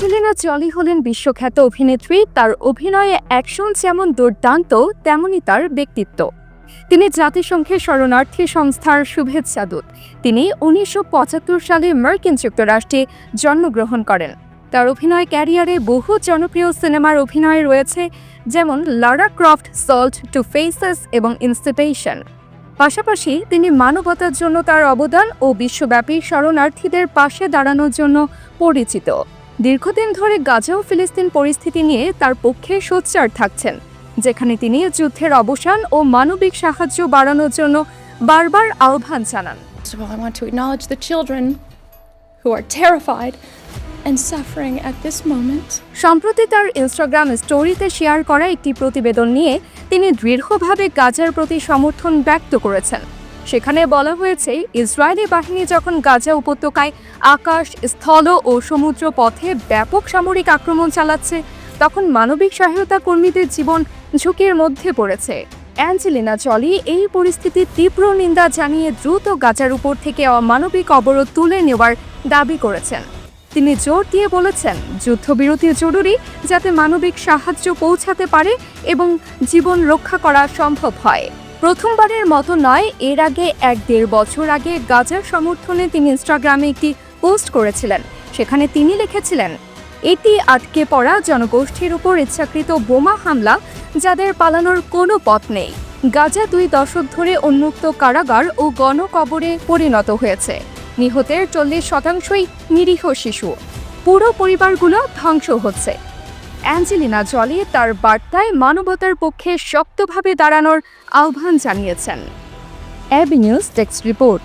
Angelina Jolly হলেন বিশ্বখ্যাত অভিনেত্রী। তার অভিনয়ে অ্যাকশন যেমন দুর্দান্ত তেমনই তার ব্যক্তিত্ব। তিনি জাতিসংঘের শরণার্থী সংস্থার শুভেচ্ছা দূত। তিনি উনিশশো পঁচাত্তর সালে মার্কিন যুক্তরাষ্ট্রে জন্মগ্রহণ করেন। তার অভিনয় ক্যারিয়ারে বহু জনপ্রিয় সিনেমার অভিনয় রয়েছে, যেমন Lara Croft, Salt two faces এবং ইনস্টিটেশন পাশাপাশি তিনি মানবতার জন্য তার অবদান ও বিশ্বব্যাপী শরণার্থীদের পাশে দাঁড়ানোর জন্য পরিচিত। দীর্ঘদিন ধরে গাজা ও ফিলিস্তিন পরিস্থিতি নিয়ে তার পক্ষে সোচ্চার থাকছেন যেখানে তিনি যুদ্ধের অবসান ও মানবিক সাহায্য বাড়ানোর জন্য বারবার আহ্বান জানান First of all, I want to acknowledge the children who are terrified and suffering at this moment. সম্প্রতি তার ইনস্টাগ্রাম স্টোরিতে শেয়ার করা একটি প্রতিবেদন নিয়ে তিনি দৃঢ়ভাবে গাজার প্রতি সমর্থন ব্যক্ত করেছেন সেখানে বলা হয়েছে, ইসরায়েলি বাহিনী যখন গাজা উপত্যকায় আকাশ, স্থল ও সমুদ্র পথে ব্যাপক সামরিক আক্রমণ চালাচ্ছে, তখন মানবিক সহায়তা কর্মীদের জীবন ঝুঁকির মধ্যে পড়েছে। অ্যাঞ্জেলিনা জলি এই পরিস্থিতির তীব্র নিন্দা জানিয়ে দ্রুত গাজার উপর থেকে অমানবিক অবরোধ তুলে নেওয়ার দাবি করেছেন। তিনি জোর দিয়ে বলেছেন, যুদ্ধবিরতি জরুরি যাতে মানবিক সাহায্য পৌঁছাতে পারে এবং জীবন রক্ষা করা সম্ভব হয়। প্রথমবারের মতো নয়, এর আগে এক দেড় বছর আগে গাজার সমর্থনে তিনি ইনস্টাগ্রামে একটি পোস্ট করেছিলেন। সেখানে তিনি লিখেছিলেন, এটি আটকে পড়া জনগোষ্ঠীর উপর ইচ্ছাকৃত বোমা হামলা, যাদের পালানোর কোনো পথ নেই। গাজা দুই দশক ধরে উন্মুক্ত কারাগার ও গণকবরে পরিণত হয়েছে। নিহতের চল্লিশ শতাংশই নিরীহ শিশু। পুরো পরিবারগুলো ধ্বংস হচ্ছে। অ্যাঞ্জেলিনা জলি তার বার্তায় মানবতার পক্ষে শক্তভাবে দাঁড়ানোর আহ্বান জানিয়েছেন। অ্যাবিনিউজ টেক্সট রিপোর্ট।